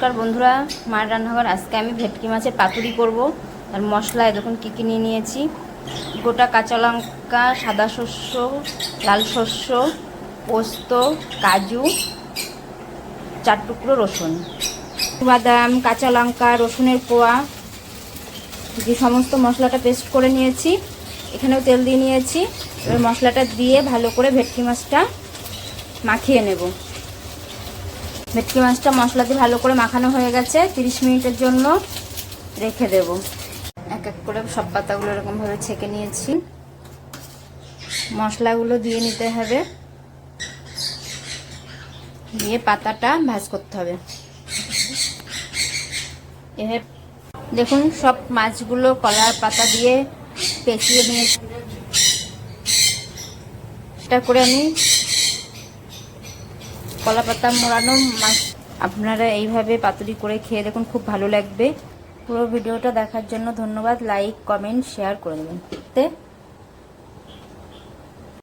নমস্কার বন্ধুরা, মায়ের রান্নাঘর। আজকে আমি ভেটকি মাছের পাতুরি করব। আর মশলায় দেখুন কী কী নিয়ে নিয়েছি। গোটা কাঁচা লঙ্কা, সাদা শস্য, লাল শস্য, পোস্ত, কাজু, চার টুকরো রসুন। বাদাম, কাঁচা লঙ্কা, রসুনের কোয়া, যে সমস্ত মশলাটা পেস্ট করে নিয়েছি, এখানেও তেল দিয়ে নিয়েছি। এবার মশলাটা দিয়ে ভালো করে ভেটকি মাছটা মাখিয়ে নেব। ভেটকি মাছটা মশলা দিয়ে ভালো করে মাখানো হয়ে গেছে। তিরিশ মিনিটের জন্য রেখে দেব। এক এক করে সব পাতাগুলো এরকমভাবে ছেঁকে নিয়েছি। মশলাগুলো দিয়ে নিতে হবে। দিয়ে পাতাটা ভাজ করতে হবে। এভাবে দেখুন, সব মাছগুলো কলার পাতা দিয়ে পেঁচিয়ে নিয়েছি। এটা করে আমি কলা পাতা মোড়ানো মাছ। আপনারা এইভাবে পাতুরি করে খেয়ে দেখুন, খুব ভালো লাগবে। পুরো ভিডিওটা দেখার জন্য ধন্যবাদ। লাইক কমেন্ট শেয়ার করে দেবেন।